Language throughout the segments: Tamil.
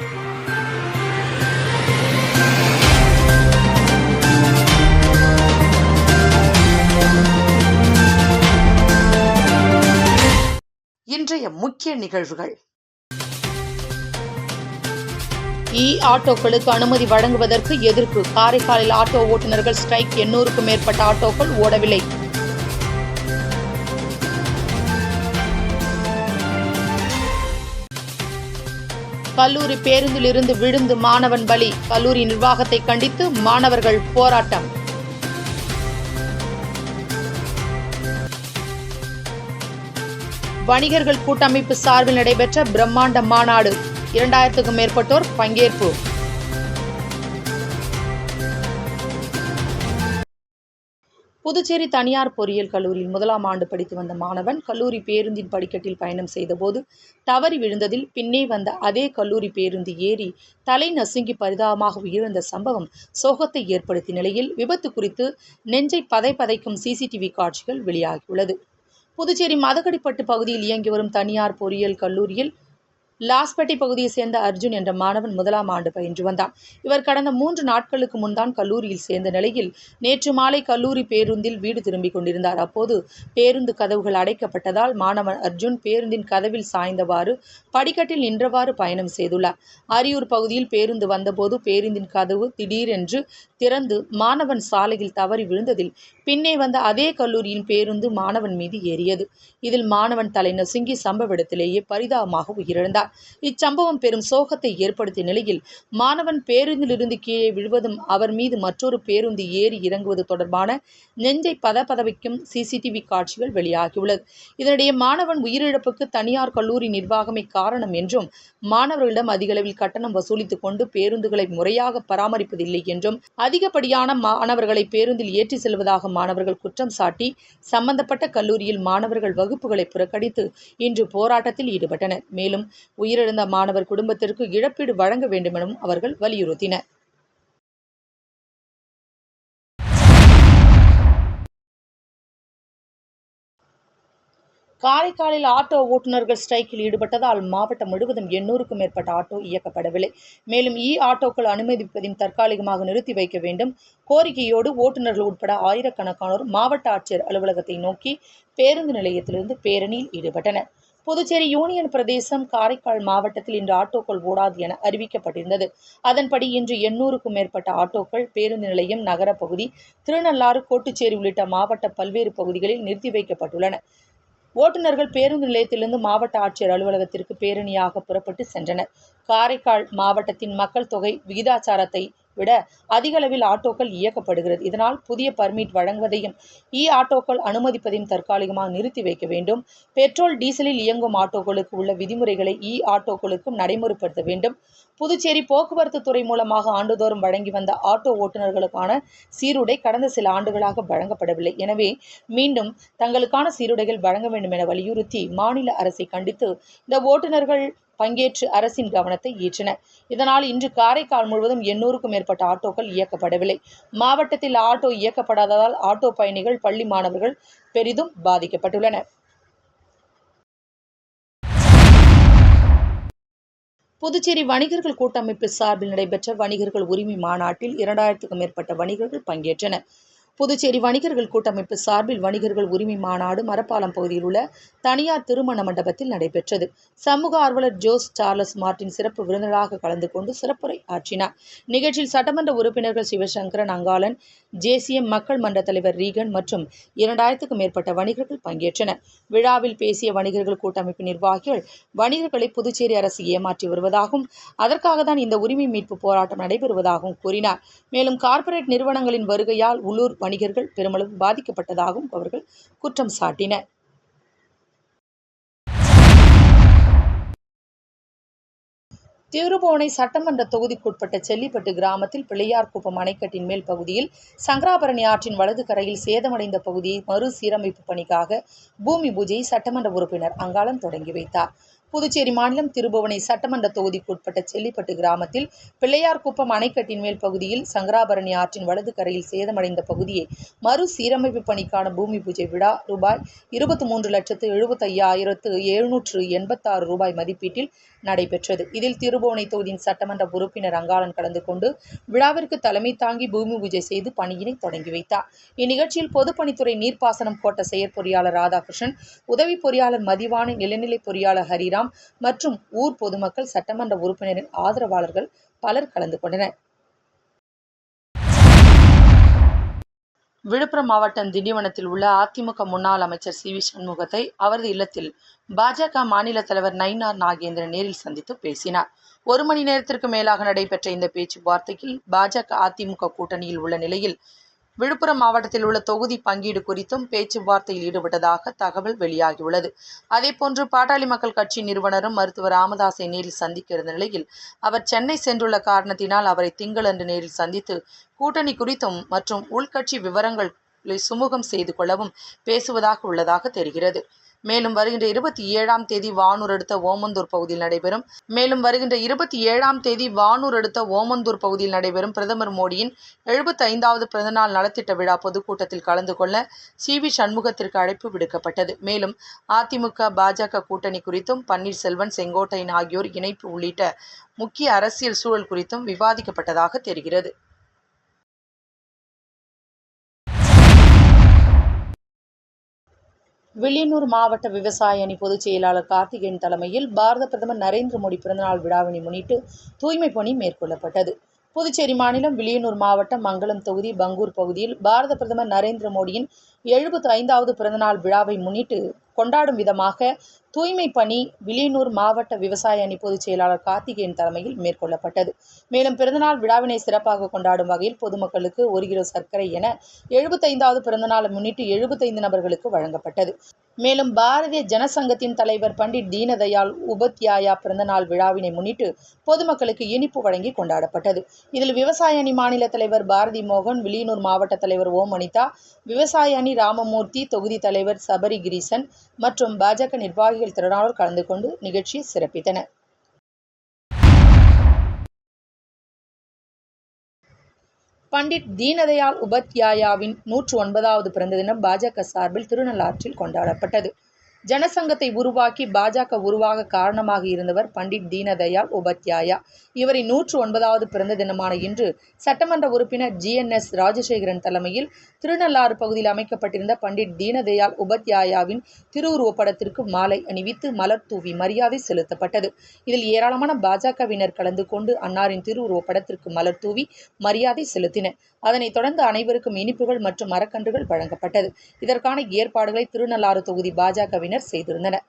இன்றைய முக்கிய நிகழ்வுகள். இ ஆட்டோக்களுக்கு அனுமதி வழங்குவதற்கு எதிர்ப்பு. காரைக்காலில் ஆட்டோ ஓட்டுநர்கள் ஸ்ட்ரைக் எண்ணூறுக்கும் மேற்பட்ட ஆட்டோக்கள் ஓடவில்லை. கல்லூரி பேருந்திலிருந்து விழுந்து மாணவன் பலி. கல்லூரி நிர்வாகத்தை கண்டித்து மாணவர்கள் போராட்டம். வணிகர்கள் கூட்டமைப்பு சார்பில் நடைபெற்ற பிரம்மாண்ட மாநாடு. இரண்டாயிரத்துக்கும் மேற்பட்டோர் பங்கேற்பு. புதுச்சேரி தனியார் பொறியியல் கல்லூரியில் முதலாம் ஆண்டு படித்து வந்த மாணவன் கல்லூரி பேருந்தின் படிக்கட்டில் பயணம் செய்தபோது தவறி விழுந்ததில் பின்னே வந்த அதே கல்லூரி பேருந்து ஏறி தலை நசுங்கி பரிதாபமாக உயிரிழந்த சம்பவம் சோகத்தை ஏற்படுத்திய நிலையில் விபத்து குறித்து நெஞ்சை பதை பதைக்கும் சிசிடிவி காட்சிகள் வெளியாகியுள்ளது. புதுச்சேரி மதகடிப்பட்டு பகுதியில் இயங்கி வரும் தனியார் பொறியியல் கல்லூரியில் லாஸ்பேட்டை பகுதியை சேர்ந்த அர்ஜுன் என்ற மாணவன் முதலாம் ஆண்டு பயின்று வந்தான். இவர் கடந்த மூன்று நாட்களுக்கு முன்தான் கல்லூரியில் சேர்ந்த நிலையில் நேற்று மாலை கல்லூரி பேருந்தில் வீடு திரும்பிக் கொண்டிருந்தார். அப்போது பேருந்து கதவுகள் அடைக்கப்பட்டதால் மாணவன் அர்ஜுன் பேருந்தின் கதவில் சாய்ந்தவாறு படிக்கட்டில் நின்றவாறு பயணம் செய்துள்ளார். அரியூர் பகுதியில் பேருந்து வந்தபோது பேருந்தின் கதவு திடீரென்று திறந்து மாணவன் சாலையில் தவறி விழுந்ததில் பின்னே வந்த அதே கல்லூரியின் பேருந்து மாணவன் மீது ஏறியது. இதில் மாணவன் தலை நசுங்கி சம்பவ இடத்திலேயே பரிதாபமாக உயிரிழந்தார். இச்சம்பவம் பெரும் சோகத்தை ஏற்படுத்திய நிலையில் மாணவன் பேருந்திலிருந்து கீழே விழுவதும் அவர் மீது மற்றொரு பேருந்து ஏறி இறங்குவது தொடர்பான நெஞ்சை பதப்பதவிக்கும் சிசிடிவி காட்சிகள் வெளியாகியுள்ளது. இதனிடையே மாணவன் உயிரிழப்புக்கு தனியார் கல்லூரி நிர்வாகமே காரணம் என்றும் மாணவர்களிடம் அதிகளவில் கட்டணம் வசூலித்துக் கொண்டு பேருந்துகளை முறையாக பராமரிப்பதில்லை என்றும் அதிகப்படியான மாணவர்களை பேருந்தில் ஏற்றி செல்வதாக மாணவர்கள் குற்றம் சாட்டி சம்பந்தப்பட்ட கல்லூரியில் மாணவர்கள் வகுப்புகளை புறக்கணித்து இன்று போராட்டத்தில் ஈடுபட்டனர். மேலும் உயிரிழந்த மாணவர் குடும்பத்திற்கு இழப்பீடு வழங்க வேண்டுமெனவும் அவர்கள் வலியுறுத்தினர். காரைக்காலில் ஆட்டோ ஓட்டுநர்கள் ஸ்ட்ரைக்கில் ஈடுபட்டதால் மாவட்டம் முழுவதும் எண்ணூறுக்கும் மேற்பட்ட ஆட்டோ இயக்கப்படவில்லை. மேலும் இ ஆட்டோக்கள் அனுமதிப்பதையும் தற்காலிகமாக நிறுத்தி வைக்க வேண்டும். கோரிக்கையோடு ஓட்டுநர்கள் உட்பட ஆயிரக்கணக்கானோர் மாவட்ட ஆட்சியர் அலுவலகத்தை நோக்கி பேருந்து நிலையத்திலிருந்து பேரணியில் ஈடுபட்டனர். புதுச்சேரி யூனியன் பிரதேசம் காரைக்கால் மாவட்டத்தில் இன்று ஆட்டோக்கள் ஓடாது என அறிவிக்கப்பட்டிருந்தது. அதன்படி இன்று எண்ணூறுக்கும் மேற்பட்ட ஆட்டோக்கள் பேருந்து நிலையம் நகரப்பகுதி திருநள்ளாறு கோட்டுச்சேரி உள்ளிட்ட மாவட்ட பல்வேறு பகுதிகளில் நிறுத்தி வைக்கப்பட்டுள்ளன. ஓட்டுநர்கள் பேருந்து நிலையத்திலிருந்து மாவட்ட ஆட்சியர் அலுவலகத்திற்கு பேரணியாக புறப்பட்டு சென்றனர். காரைக்கால் மாவட்டத்தின் மக்கள் தொகை விகிதாச்சாரத்தை விட அதிக அளவில் ஆட்டோக்கள் இயக்கப்படுகிறது. இதனால் புதிய பர்மிட் வழங்குவதையும் இ ஆட்டோக்கள் அனுமதிப்பதையும் தற்காலிகமாக நிறுத்தி வைக்க வேண்டும். பெட்ரோல் டீசலில் இயங்கும் ஆட்டோக்களுக்கு உள்ள விதிமுறைகளை இ ஆட்டோக்களுக்கும் நடைமுறைப்படுத்த வேண்டும். புதுச்சேரி போக்குவரத்து துறை மூலமாக ஆண்டுதோறும் வழங்கி வந்த ஆட்டோ ஓட்டுநர்களுக்கான சீருடை கடந்த சில ஆண்டுகளாக வழங்கப்படவில்லை. எனவே மீண்டும் தங்களுக்கான சீருடைகள் வழங்க வேண்டும் என வலியுறுத்தி மாநில அரசை கண்டித்து இந்த ஓட்டுநர்கள் பங்கேற்று அரசின் கவனத்தை ஈற்றன. இதனால் இன்று காரைக்கால் முழுவதும் எண்ணூறுக்கும் மேற்பட்ட ஆட்டோக்கள் இயக்கப்படவில்லை. மாவட்டத்தில் ஆட்டோ இயக்கப்படாததால் ஆட்டோ பயணிகள் பள்ளி மாணவர்கள் பெரிதும் பாதிக்கப்பட்டுள்ளனர். புதுச்சேரி வணிகர்கள் கூட்டமைப்பு சார்பில் நடைபெற்ற வணிகர்கள் உரிமை மாநாட்டில் இரண்டாயிரத்துக்கும் மேற்பட்ட வணிகர்கள் பங்கேற்றனர். புதுச்சேரி வணிகர்கள் கூட்டமைப்பு சார்பில் வணிகர்கள் உரிமை மாநாடு மரப்பாலம் பகுதியில் உள்ள தனியார் திருமண மண்டபத்தில் நடைபெற்றது. சமூக ஆர்வலர் ஜோஸ் சார்லஸ் மார்டின் சிறப்பு விருந்தினராக கலந்து கொண்டு சிறப்புரை ஆற்றினார். நிகழ்ச்சியில் சட்டமன்ற உறுப்பினர்கள் சிவசங்கரன் அங்காளன் ஜேசிஎம் மக்கள் மன்ற தலைவர் ரீகன் மற்றும் இரண்டாயிரத்துக்கும் மேற்பட்ட வணிகர்கள் பங்கேற்றனர். விழாவில் பேசிய வணிகர்கள் கூட்டமைப்பு நிர்வாகிகள் வணிகர்களை புதுச்சேரி அரசு ஏமாற்றி வருவதாகவும் அதற்காக தான் இந்த உரிமை மீட்பு போராட்டம் நடைபெறுவதாகவும் கூறினார். மேலும் கார்ப்பரேட் நிறுவனங்களின் வருகையால் உள்ளூர் வணிகர்கள் பெருமளவு பாதிக்கப்பட்டதாகவும் அவர்கள் குற்றம் சாட்டினர். திருபுவனை சட்டமன்ற தொகுதிக்குட்பட்ட செல்லிப்பட்டு கிராமத்தில் பிள்ளையார்குப்பம் அணைக்கட்டின் மேல் பகுதியில் சங்கராபரணி ஆற்றின் வலது கரையில் சேதமடைந்த பகுதியை மறுசீரமைப்பு பணிக்காக பூமி பூஜையை சட்டமன்ற உறுப்பினர் அங்காளன் தொடங்கி வைத்தார். புதுச்சேரி மாநிலம் திருபுவனை சட்டமன்ற தொகுதிக்குட்பட்ட செல்லிப்பட்டு கிராமத்தில் பிள்ளையார்குப்பம் அணைக்கட்டின் மேல் பகுதியில் சங்கராபரணி ஆற்றின் வலது கரையில் சேதமடைந்த பகுதியை மறுசீரமைப்பு பணிக்கான பூமி பூஜை விழா ரூபாய் இருபத்தி மூன்று லட்சத்து எழுபத்தையாயிரத்து எழுநூற்று எண்பத்தாறு ரூபாய் மதிப்பீட்டில் நடைபெற்றது. இதில் திருபுவனை தொகுதியின் சட்டமன்ற உறுப்பினர் அங்காளன் கலந்து கொண்டு விழாவிற்கு தலைமை தாங்கி பூமி பூஜை செய்து பணியினை தொடங்கி வைத்தார். இந்நிகழ்ச்சியில் பொதுப்பணித்துறை நீர்ப்பாசனம் கோட்ட செயற்பொறியாளர் ராதாகிருஷ்ணன் உதவி பொறியாளர் மதிவான நிலநிலை பொறியாளர் ஹரிராம் மற்றும் ஊர் பொதுமக்கள் சட்டமன்ற உறுப்பினரின் ஆதரவாளர்கள் பலர் கலந்து கொண்டனர். விழுப்புரம் மாவட்டம் திண்டிவனத்தில் உள்ள அதிமுக முன்னாள் அமைச்சர் சி வி சண்முகத்தை அவரது இல்லத்தில் பாஜக மாநில தலைவர் நயினார் நாகேந்திரன் நேரில் சந்தித்து பேசினார். ஒரு மணி நேரத்திற்கு மேலாக நடைபெற்ற இந்த பேச்சுவார்த்தையில் பாஜக அதிமுக கூட்டணியில் உள்ள நிலையில் விழுப்புரம் மாவட்டத்தில் உள்ள தொகுதி பங்கீடு குறித்தும் பேச்சுவார்த்தையில் ஈடுபட்டதாக தகவல் வெளியாகியுள்ளது. அதேபோன்று பாட்டாளி மக்கள் கட்சி நிறுவனரும் மருத்துவர் ராமதாஸை நேரில் சந்திக்க இருந்த நிலையில் அவர் சென்னை சென்றுள்ள காரணத்தினால் அவரை திங்களன்று நேரில் சந்தித்து கூட்டணி குறித்தும் மற்றும் உள்கட்சி விவரங்களை சுமூகம் செய்து கொள்ளவும் பேசுவதாக உள்ளதாக தெரிகிறது. மேலும் வருகின்ற இருபத்தி ஏழாம் தேதி வானூர் அடுத்த ஓமந்தூர் பகுதியில் நடைபெறும். மேலும் வருகின்ற இருபத்தி ஏழாம் தேதி வானூர் அடுத்த ஓமந்தூர் பகுதியில் நடைபெறும். பிரதமர் மோடியின் எழுபத்தி ஐந்தாவது பிறந்தநாள் நலத்திட்ட விழா பொதுக்கூட்டத்தில் கலந்து கொள்ள சி. வி. சண்முகத்திற்கு அழைப்பு விடுக்கப்பட்டது. மேலும் அதிமுக பாஜக கூட்டணி குறித்தும் பன்னீர்செல்வன் செங்கோட்டையன் ஆகியோர் இணைப்பு உள்ளிட்ட முக்கிய அரசியல் சூழல் குறித்தும் விவாதிக்கப்பட்டதாக தெரிகிறது. வில்லியனூர் மாவட்ட விவசாய அணி பொதுச் செயலாளர் கார்த்திகேயன் தலைமையில் பாரத பிரதமர் நரேந்திர மோடி பிறந்தநாள் விழாவினை முன்னிட்டு தூய்மை பணி மேற்கொள்ளப்பட்டது. புதுச்சேரி மாநிலம் வில்லியனூர் மாவட்டம் மங்களம் தொகுதி பங்கூர் பகுதியில் பாரத பிரதமர் நரேந்திர மோடியின் எழுபத்தி ஐந்தாவது பிறந்தநாள் விழாவை முன்னிட்டு கொண்டாடும் விதமாக தூய்மை பணி வில்லியனூர் மாவட்ட விவசாய அணி பொதுச் செயலாளர் கார்த்திகேயன் தலைமையில் மேற்கொள்ளப்பட்டது. மேலும் பிறந்தநாள் விழாவினை சிறப்பாக கொண்டாடும் வகையில் பொதுமக்களுக்கு ஒரு கிலோ சர்க்கரை என எழுபத்தைந்தாவது பிறந்தநாளை முன்னிட்டு எழுபத்தைந்து நபர்களுக்கு வழங்கப்பட்டது. மேலும் பாரதிய ஜனசங்கத்தின் தலைவர் பண்டிட் தீனதயாள் உபத்யாயா பிறந்தநாள் விழாவினை முன்னிட்டு பொதுமக்களுக்கு இனிப்பு வழங்கி கொண்டாடப்பட்டது. இதில் விவசாய அணி மாநில தலைவர் பாரதி மோகன் விளியனூர் மாவட்ட தலைவர் ஓம் அனிதா விவசாய அணி ராமமூர்த்தி தொகுதி தலைவர் சபரி கிரீசன் மற்றும் பாஜக நிர்வாகிகள் திரளானோர் கலந்து கொண்டு நிகழ்ச்சியை சிறப்பித்தனர் பண்டிட் தீனதயாள் உபத்யாயாவின் நூற்று ஒன்பதாவது பிறந்த தினம் பாஜக சார்பில் திருநள்ளாற்றில் கொண்டாடப்பட்டது. ஜனசங்கத்தை உருவாக்கி பாஜக உருவாக காரணமாக இருந்தவர் பண்டிட் தீனதயாள் உபத்யாயா. இவரின் நூற்று ஒன்பதாவது பிறந்த தினமான இன்று சட்டமன்ற உறுப்பினர் ஜிஎன்எஸ் ராஜசேகரன் தலைமையில் திருநள்ளாறு பகுதியில் அமைக்கப்பட்டிருந்த பண்டிட் தீனதயாள் உபத்யாயாவின் திருவுருவப் படத்திற்கு மாலை அணிவித்து மலர் தூவி மரியாதை செலுத்தப்பட்டது. இதில் ஏராளமான பாஜகவினர் கலந்து கொண்டு அன்னாரின் திருவுருவப் படத்திற்கு மலர் தூவி மரியாதை செலுத்தினர். அதனைத் தொடர்ந்து அனைவருக்கும் இனிப்புகள் மற்றும் மரக்கன்றுகள் வழங்கப்பட்டது. இதற்கான ஏற்பாடுகளை திருநள்ளாறு தொகுதி பாஜகவின் பாஜகவினர் செய்திருந்தனர்.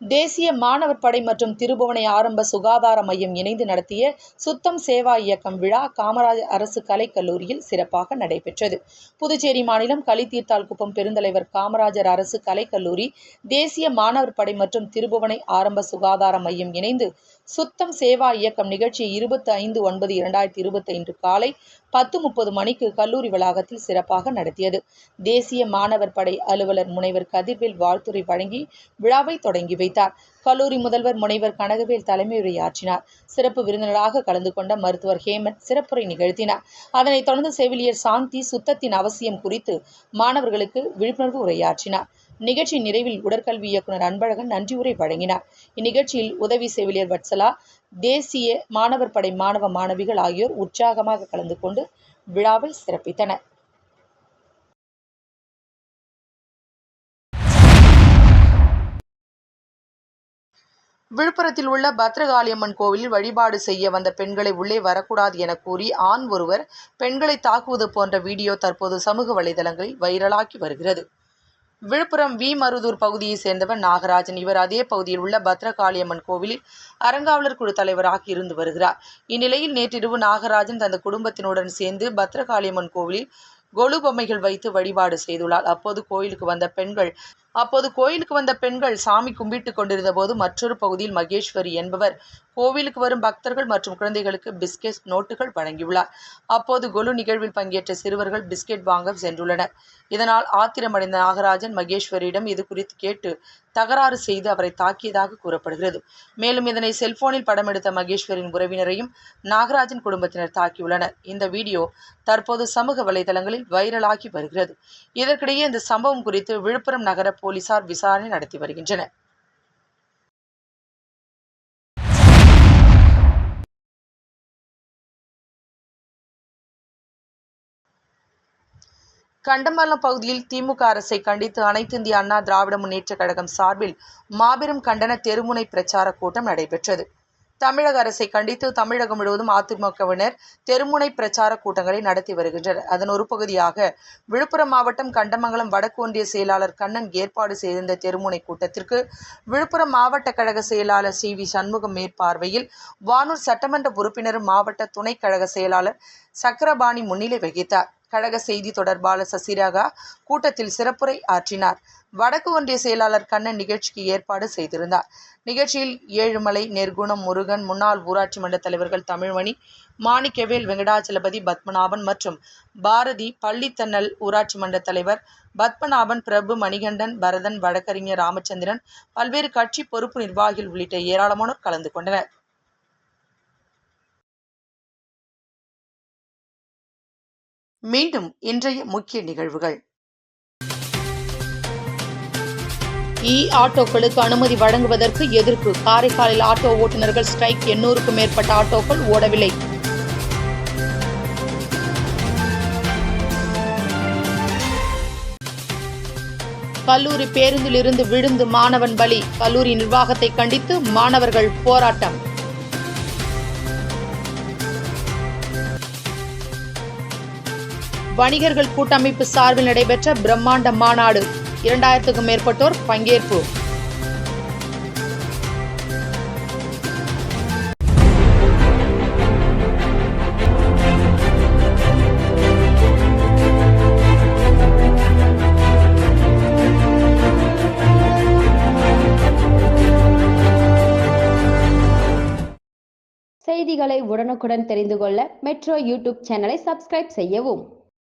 தேசிய மாணவர் படை மற்றும் திருபுவனை ஆரம்ப சுகாதார மையம் இணைந்து நடத்திய சுத்தம் சேவா இயக்கம் விழா காமராஜ் அரசு கலைக்கல்லூரியில் சிறப்பாக நடைபெற்றது. புதுச்சேரி மாநிலம் களித்தீர்த்தால்குப்பம் பெருந்தலைவர் காமராஜர் அரசு கலைக்கல்லூரி தேசிய மாணவர் படை மற்றும் திருபுவனை ஆரம்ப சுகாதார மையம் இணைந்து சுத்தம் சேவா இயக்கம் நிகழ்ச்சி இருபத்தி ஐந்து ஒன்பது இரண்டாயிரத்தி இருபத்தி ஐந்து காலை பத்து முப்பது மணிக்கு கல்லூரி வளாகத்தில் சிறப்பாக நடத்தியது. தேசிய மாணவர் படை அலுவலர் முனைவர் கதிர்வேல் வாழ்த்துரை வழங்கி விழாவை தொடங்கி வைத்தார். கல்லூரி முதல்வர் முனைவர் கனகவேல் தலைமையுரையாற்றினார். சிறப்பு விருந்தினராக கலந்து கொண்ட மருத்துவர் ஹேமந்த் சிறப்புரை நிகழ்த்தினார். அதனைத் தொடர்ந்து செவிலியர் சாந்தி சுத்தத்தின் அவசியம் குறித்து மாணவர்களுக்கு விழிப்புணர்வு உரையாற்றினார். நிகழ்ச்சி நிறைவில் உடற்கல்வி இயக்குனர் அன்பழகன் நன்றியுரை வழங்கினார். இந்நிகழ்ச்சியில் உதவி செவிலியர் வட்சலா தேசிய மாணவர் படை மாணவ மாணவிகள் ஆகியோர் உற்சாகமாக கலந்து கொண்டு விழாவை சிறப்பித்தனர். விழுப்புரத்தில் உள்ள பத்ரகாளியம்மன் கோவிலில் வழிபாடு செய்ய வந்த பெண்களை உள்ளே வரக்கூடாது என கூறி ஆண் ஒருவர் பெண்களை தாக்குவது போன்ற வீடியோ தற்போது சமூக வலைதளங்களில் வைரலாகி வருகிறது. விழுப்புரம் வி. மருதூர் பகுதியைச் சேர்ந்தவர் நாகராஜன். இவர் அதே பகுதியில் உள்ள பத்ரகாளியம்மன் கோவிலில் அறங்காவலர் குழு தலைவராக இருந்து வருகிறார். இந்நிலையில் நேற்றிரவு நாகராஜன் தனது குடும்பத்தினுடன் சேர்ந்து பத்ரகாளியம்மன் கோவிலில் கொலு பொம்மைகள் வைத்து வழிபாடு செய்துள்ளார். அப்போது கோயிலுக்கு வந்த பெண்கள் அப்போது கோயிலுக்கு வந்த பெண்கள் சாமி கும்பிட்டு கொண்டிருந்த போது மற்றொரு பகுதியில் மகேஸ்வரி என்பவர் கோவிலுக்கு வரும் பக்தர்கள் மற்றும் குழந்தைகளுக்கு பிஸ்கெட் நோட்டுகள் வழங்கியுள்ளார். அப்போது கொலு நிகழ்வில் பங்கேற்ற சிறுவர்கள் பிஸ்கெட் வாங்க சென்றுள்ளனர். இதனால் ஆத்திரமடைந்த நாகராஜன் மகேஸ்வரியிடம் இது குறித்து கேட்டு தகராறு செய்து அவரை தாக்கியதாக கூறப்படுகிறது. மேலும் இதனை செல்போனில் படம் எடுத்த மகேஸ்வரின் உறவினரையும் நாகராஜன் குடும்பத்தினர் தாக்கியுள்ளனர். இந்த வீடியோ தற்போது சமூக வலைதளங்களில் வைரலாகி வருகிறது. இதற்கிடையே இந்த சம்பவம் குறித்து விழுப்புரம் நகர போலீசார் விசாரணை நடத்தி வருகின்றனர். கண்டமல்லம் பகுதியில் திமுக அரசை கண்டித்து அனைத்து இந்திய அண்ணா திராவிட முன்னேற்ற கழகம் சார்பில் மாபெரும் கண்டன தெருமுனை பிரச்சார கூட்டம் நடைபெற்றது. தமிழக அரசை கண்டித்து தமிழகம் முழுவதும் அதிமுகவினர் தெருமுனை பிரச்சார கூட்டங்களை நடத்தி வருகின்றனர். அதன் ஒரு பகுதியாக விழுப்புரம் மாவட்டம் கண்டமங்கலம் வடக்கு ஒன்றிய செயலாளர் கண்ணன் ஏற்பாடு செய்திருந்த தெருமுனை கூட்டத்திற்கு விழுப்புரம் மாவட்ட கழக செயலாளர் சி வி சண்முகம் மேற்பார்வையில் வானூர் சட்டமன்ற உறுப்பினரும் மாவட்ட துணை கழக செயலாளர் சக்கரபாணி முன்னிலை வகித்தார். கழக செய்தி தொடர்பாளர் சசிராகா கூட்டத்தில் சிறப்புரை ஆற்றினார். வடக்கு ஒன்றிய செயலாளர் கண்ணன் நிகழ்ச்சிக்கு ஏற்பாடு செய்திருந்தார். நிகழ்ச்சியில் ஏழுமலை நெர்குணம் முருகன் முன்னாள் ஊராட்சி மன்ற தலைவர்கள் தமிழ்மணி மாணிக்கவேல் வெங்கடாச்சலபதி பத்மநாபன் மற்றும் பாரதி பள்ளித்தன்னல் ஊராட்சி மன்ற தலைவர் பத்மநாபன் பிரபு மணிகண்டன் பரதன் வழக்கறிஞர் ராமச்சந்திரன் பல்வேறு கட்சி பொறுப்பு நிர்வாகிகள் உள்ளிட்ட ஏராளமானோர் கலந்து கொண்டனர். மீண்டும் இன்றைய முக்கிய நிகழ்வுகள். இ ஆட்டோக்களுக்கு அனுமதி வழங்குவதற்கு எதிர்ப்பு. காரைக்காலில் ஆட்டோ ஓட்டுநர்கள் ஸ்ட்ரைக். எண்ணூறுக்கும் மேற்பட்ட ஆட்டோக்கள் ஓடவில்லை. கல்லூரி பேருந்தில் இருந்து விழுந்து மாணவன் பலி. கல்லூரி நிர்வாகத்தை கண்டித்து மாணவர்கள் போராட்டம். வணிகர்கள் கூட்டமைப்பு சார்பில் நடைபெற்ற பிரம்மாண்ட மாநாடு. இரண்டாயிரத்துக்கும் மேற்பட்டோர் பங்கேற்பு. செய்திகளை உடனுக்குடன் தெரிந்து கொள்ள மெட்ரோ யூடியூப் சேனலை சப்ஸ்கிரைப் செய்யவும்.